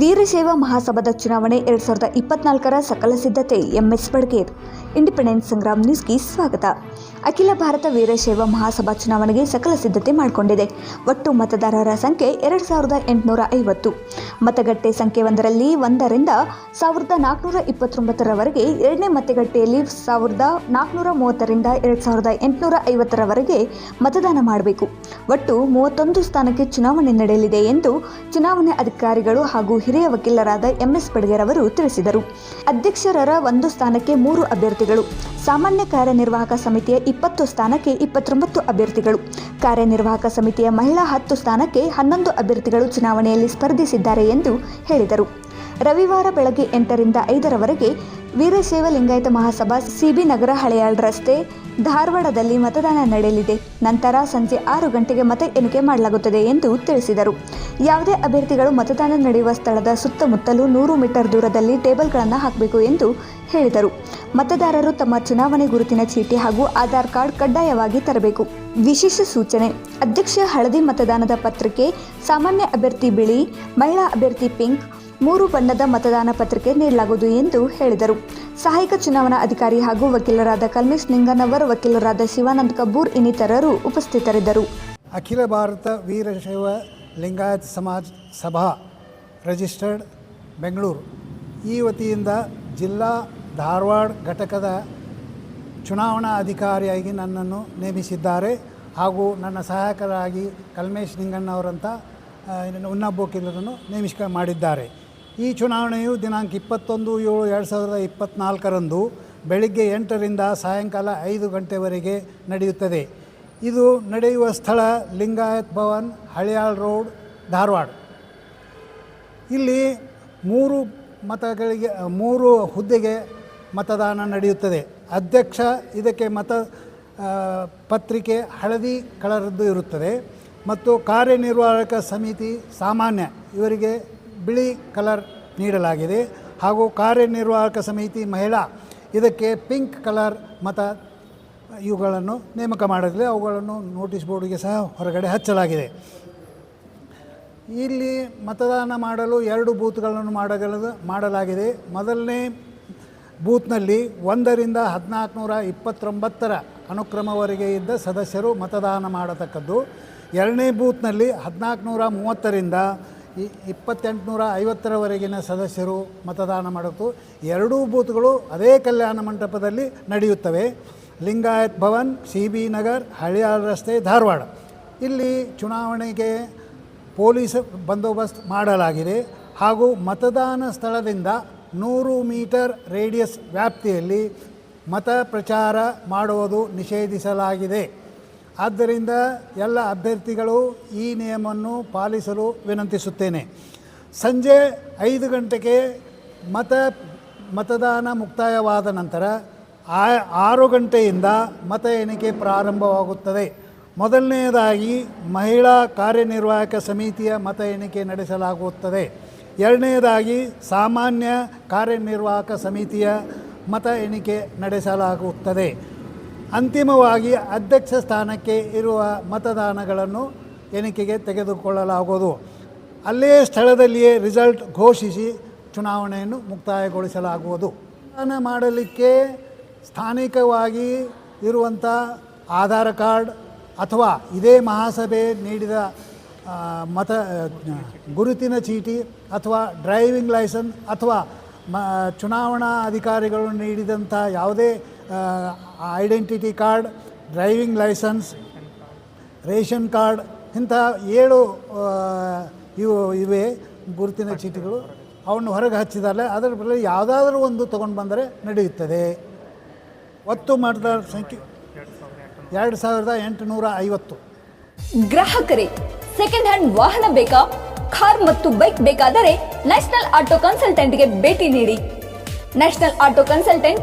ವೀರಶೈವ ಮಹಾಸಭಾದ ಚುನಾವಣೆ ಎರಡ್ ಸಾವಿರದ ಇಪ್ಪತ್ನಾಲ್ಕರ ಸಕಲ ಸಿದ್ಧತೆ, ಎಂಎಸ್ ಬಡ್ಗೇರ್. ಇಂಡಿಪೆಂಡೆನ್ಸ್ ಸಂಗ್ರಾಮ್ ನ್ಯೂಸ್ಗೆ ಸ್ವಾಗತ. ಅಖಿಲ ಭಾರತ ವೀರಶೈವ ಮಹಾಸಭಾ ಚುನಾವಣೆಗೆ ಸಕಲ ಸಿದ್ಧತೆ ಮಾಡಿಕೊಂಡಿದೆ. ಒಟ್ಟು ಮತದಾರರ ಸಂಖ್ಯೆ ಎರಡು ಸಾವಿರದ ಎಂಟುನೂರ ಐವತ್ತು. ಮತಗಟ್ಟೆ ಸಂಖ್ಯೆ ಒಂದರಲ್ಲಿ ಒಂದರಿಂದ ಸಾವಿರದ ನಾಲ್ಕುನೂರ ಇಪ್ಪತ್ತೊಂಬತ್ತರವರೆಗೆ ಎರಡನೇ ಮತಗಟ್ಟೆಯಲ್ಲಿ ಸಾವಿರದ ನಾಲ್ಕುನೂರ ಮೂವತ್ತರಿಂದ ಎರಡು ಸಾವಿರದ ಎಂಟುನೂರ ಐವತ್ತರವರೆಗೆ ಮತದಾನ ಮಾಡಬೇಕು. ಒಟ್ಟು ಮೂವತ್ತೊಂದು ಸ್ಥಾನಕ್ಕೆ ಚುನಾವಣೆ ನಡೆಯಲಿದೆ ಎಂದು ಚುನಾವಣೆ ಅಧಿಕಾರಿಗಳು ಹಾಗೂ ಹಿರಿಯ ವಕೀಲರಾದ ಎಂಎಸ್ ಪಡ್ಗೇರ್ ಅವರು ತಿಳಿಸಿದರು. ಅಧ್ಯಕ್ಷರರ ಒಂದು ಸ್ಥಾನಕ್ಕೆ ಮೂರು ಅಭ್ಯರ್ಥಿಗಳು. ಸಾಮಾನ್ಯ ಕಾರ್ಯನಿರ್ವಾಹಕ ಸಮಿತಿಯ ಇಪ್ಪತ್ತು ಸ್ಥಾನಕ್ಕೆ ಇಪ್ಪತ್ತೊಂಬತ್ತು ಅಭ್ಯರ್ಥಿಗಳು. ಕಾರ್ಯನಿರ್ವಾಹಕ ಸಮಿತಿಯ ಮಹಿಳಾ ಹತ್ತು ಸ್ಥಾನಕ್ಕೆ ಹನ್ನೊಂದು ಅಭ್ಯರ್ಥಿಗಳು ಚುನಾವಣೆಯಲ್ಲಿ ಸ್ಪರ್ಧಿಸಿದ್ದಾರೆ ಎಂದು ಹೇಳಿದರು. ರವಿವಾರ ಬೆಳಗ್ಗೆ ಎಂಟರಿಂದ ಐದರವರೆಗೆ ವೀರಶೈವ ಲಿಂಗಾಯತ ಮಹಾಸಭಾ ಸಿಬಿ ನಗರ ಹಳೆಯಾಳ್ ರಸ್ತೆ ಧಾರವಾಡದಲ್ಲಿ ಮತದಾನ ನಡೆಯಲಿದೆ. ನಂತರ ಸಂಜೆ ಆರು ಗಂಟೆಗೆ ಮತ ಎಣಿಕೆ ಮಾಡಲಾಗುತ್ತದೆ ಎಂದು ತಿಳಿಸಿದರು. ಯಾವುದೇ ಅಭ್ಯರ್ಥಿಗಳು ಮತದಾನ ನಡೆಯುವ ಸ್ಥಳದ ಸುತ್ತಮುತ್ತಲೂ ನೂರು ಮೀಟರ್ ದೂರದಲ್ಲಿ ಟೇಬಲ್ಗಳನ್ನು ಹಾಕಬೇಕು ಎಂದು ಹೇಳಿದರು. ಮತದಾರರು ತಮ್ಮ ಚುನಾವಣೆ ಗುರುತಿನ ಚೀಟಿ ಹಾಗೂ ಆಧಾರ್ ಕಾರ್ಡ್ ಕಡ್ಡಾಯವಾಗಿ ತರಬೇಕು. ವಿಶೇಷ ಸೂಚನೆ, ಅಧ್ಯಕ್ಷ ಹಳದಿ ಮತದಾನದ ಪತ್ರಿಕೆ, ಸಾಮಾನ್ಯ ಅಭ್ಯರ್ಥಿ ಬಿಳಿ, ಮಹಿಳಾ ಅಭ್ಯರ್ಥಿ ಪಿಂಕ್ ಮೂರು ಬಣ್ಣದ ಮತದಾನ ಪತ್ರಿಕೆ ನೀಡಲಾಗುವುದು ಎಂದು ಹೇಳಿದರು. ಸಹಾಯಕ ಚುನಾವಣಾ ಅಧಿಕಾರಿ ಹಾಗೂ ವಕೀಲರಾದ ಕಲ್ಮೇಶ್ ನಿಂಗನವರ್, ವಕೀಲರಾದ ಶಿವಾನಂದ್ ಕಬ್ಬೂರ್ ಇನ್ನಿತರರು ಉಪಸ್ಥಿತರಿದ್ದರು. ಅಖಿಲ ಭಾರತ ವೀರಶೈವ ಲಿಂಗಾಯತ್ ಸಮಾಜ್ ಸಭಾ ರಿಜಿಸ್ಟರ್ಡ್ ಬೆಂಗಳೂರು. ಈ ವತಿಯಿಂದ ಜಿಲ್ಲಾ ಧಾರವಾಡ ಘಟಕದ ಚುನಾವಣಾ ಅಧಿಕಾರಿಯಾಗಿ ನನ್ನನ್ನು ನೇಮಿಸಿದ್ದಾರೆ ಹಾಗೂ ನನ್ನ ಸಹಾಯಕರಾಗಿ ಕಲ್ಮೇಶ್ ನಿಂಗಣ್ಣವರಂಥ ಇನ್ನೊಬ್ಬ ವಕೀಲರನ್ನು ನೇಮಿಸಿಕ ಮಾಡಿದ್ದಾರೆ. ಈ ಚುನಾವಣೆಯು ದಿನಾಂಕ ಇಪ್ಪತ್ತೊಂದು, ಏಳು, ಎರಡು ಸಾವಿರದ ಇಪ್ಪತ್ತ್ನಾಲ್ಕರಂದು ಬೆಳಿಗ್ಗೆ ಎಂಟರಿಂದ ಸಾಯಂಕಾಲ ಐದು ಗಂಟೆವರೆಗೆ ನಡೆಯುತ್ತದೆ. ಇದು ನಡೆಯುವ ಸ್ಥಳ ಲಿಂಗಾಯತ್ ಭವನ್, ಹಳಿಯಾಳ್ ರೋಡ್, ಧಾರವಾಡ. ಇಲ್ಲಿ ಮೂರು ಮತಗಳಿಗೆ, ಮೂರು ಹುದ್ದೆಗೆ ಮತದಾನ ನಡೆಯುತ್ತದೆ. ಅಧ್ಯಕ್ಷ ಇದಕ್ಕೆ ಮತ ಪತ್ರಿಕೆ ಹಳದಿ ಕಲರದ್ದು ಇರುತ್ತದೆ. ಮತ್ತು ಕಾರ್ಯನಿರ್ವಾಹಕ ಸಮಿತಿ ಸಾಮಾನ್ಯ, ಇವರಿಗೆ ಬಿಳಿ ಕಲರ್ ನೀಡಲಾಗಿದೆ ಹಾಗೂ ಕಾರ್ಯನಿರ್ವಾಹಕ ಸಮಿತಿ ಮಹಿಳಾ ಇದಕ್ಕೆ ಪಿಂಕ್ ಕಲರ್ ಮತ ಇವುಗಳನ್ನು ನೇಮಕ ಮಾಡಲಿದೆ ಅವುಗಳನ್ನು ನೋಟಿಸ್ ಬೋರ್ಡಿಗೆ ಸಹ ಹೊರಗಡೆ ಹಚ್ಚಲಾಗಿದೆ. ಇಲ್ಲಿ ಮತದಾನ ಮಾಡಲು ಎರಡು ಬೂತ್ಗಳನ್ನು ಮಾಡಗಲ ಮಾಡಲಾಗಿದೆ. ಮೊದಲನೇ ಬೂತ್ನಲ್ಲಿ ಒಂದರಿಂದ ಹದಿನಾಲ್ಕುನೂರ ಇಪ್ಪತ್ತೊಂಬತ್ತರ ಅನುಕ್ರಮವರೆಗೆ ಇದ್ದ ಸದಸ್ಯರು ಮತದಾನ ಮಾಡತಕ್ಕದ್ದು. ಎರಡನೇ ಬೂತ್ನಲ್ಲಿ ಹದಿನಾಲ್ಕುನೂರ ಮೂವತ್ತರಿಂದ ಇ ಇಪ್ಪತ್ತೆಂಟುನೂರ ಐವತ್ತರವರೆಗಿನ ಸದಸ್ಯರು ಮತದಾನ ಮಾಡುತ್ತು. ಎರಡೂ ಬೂತ್ಗಳು ಅದೇ ಕಲ್ಯಾಣ ಮಂಟಪದಲ್ಲಿ ನಡೆಯುತ್ತವೆ. ಲಿಂಗಾಯತ್ ಭವನ್, ಸಿ ಬಿ ನಗರ್, ಹಳಿಯಾಳ ರಸ್ತೆ, ಧಾರವಾಡ. ಇಲ್ಲಿ ಚುನಾವಣೆಗೆ ಪೊಲೀಸ್ ಬಂದೋಬಸ್ತ್ ಮಾಡಲಾಗಿದೆ. ಹಾಗೂ ಮತದಾನ ಸ್ಥಳದಿಂದ ನೂರು ಮೀಟರ್ ರೇಡಿಯಸ್ ವ್ಯಾಪ್ತಿಯಲ್ಲಿ ಮತ ಪ್ರಚಾರ ಮಾಡುವುದು ನಿಷೇಧಿಸಲಾಗಿದೆ. ಆದ್ದರಿಂದ ಎಲ್ಲ ಅಭ್ಯರ್ಥಿಗಳು ಈ ನಿಯಮವನ್ನು ಪಾಲಿಸಲು ವಿನಂತಿಸುತ್ತೇನೆ. ಸಂಜೆ ಐದು ಗಂಟೆಗೆ ಮತ, ಮತದಾನ ಮುಕ್ತಾಯವಾದ ನಂತರ ಆರು ಗಂಟೆಯಿಂದ ಮತ ಎಣಿಕೆ ಪ್ರಾರಂಭವಾಗುತ್ತದೆ. ಮೊದಲನೆಯದಾಗಿ ಮಹಿಳಾ ಕಾರ್ಯನಿರ್ವಾಹಕ ಸಮಿತಿಯ ಮತ ಎಣಿಕೆ ನಡೆಸಲಾಗುತ್ತದೆ. ಎರಡನೆಯದಾಗಿ ಸಾಮಾನ್ಯ ಕಾರ್ಯನಿರ್ವಾಹಕ ಸಮಿತಿಯ ಮತ ಎಣಿಕೆ ನಡೆಸಲಾಗುತ್ತದೆ. ಅಂತಿಮವಾಗಿ ಅಧ್ಯಕ್ಷ ಸ್ಥಾನಕ್ಕೆ ಇರುವ ಮತದಾನಗಳನ್ನು ಎಣಿಕೆಗೆ ತೆಗೆದುಕೊಳ್ಳಲಾಗುವುದು. ಅಲ್ಲೇ ಸ್ಥಳದಲ್ಲಿಯೇ ರಿಸಲ್ಟ್ ಘೋಷಿಸಿ ಚುನಾವಣೆಯನ್ನು ಮುಕ್ತಾಯಗೊಳಿಸಲಾಗುವುದು. ಮತದಾನ ಮಾಡಲಿಕ್ಕೆ ಸ್ಥಾನಿಕವಾಗಿ ಇರುವಂಥ ಆಧಾರ್ ಕಾರ್ಡ್ ಅಥವಾ ಇದೇ ಮಹಾಸಭೆ ನೀಡಿದ ಮತ ಗುರುತಿನ ಚೀಟಿ ಅಥವಾ ಡ್ರೈವಿಂಗ್ ಲೈಸೆನ್ಸ್ ಅಥವಾ ಮ, ಚುನಾವಣಾ ಅಧಿಕಾರಿಗಳು ನೀಡಿದಂಥ ಯಾವುದೇ identity card driving licence ration card ಇಂಥ ಏಳು ಇವು ಇವೆ ಗುರುತಿನ ಚೀಟಿಗಳು. ಅವನ್ನು ಹೊರಗೆ ಹಚ್ಚಿದಾರೆ ಅದರ ಬದಲು ಯಾವುದಾದ್ರೂ ಒಂದು ತೊಗೊಂಡು ಬಂದರೆ ನಡೆಯುತ್ತದೆ. ಒತ್ತು ಮಾಡಿದ ಸಂಖ್ಯೆ ಎರಡು ಸಾವಿರದ ಎಂಟುನೂರ ಐವತ್ತು. ಗ್ರಾಹಕರೇ ಸೆಕೆಂಡ್ ಹ್ಯಾಂಡ್ ವಾಹನ ಬೇಕಾ? ಕಾರ್ ಮತ್ತು ಬೈಕ್ ಬೇಕಾದರೆ ನ್ಯಾಷನಲ್ ಆಟೋ ಕನ್ಸಲ್ಟೆಂಟ್ಗೆ ಭೇಟಿ ನೀಡಿ. National auto consultant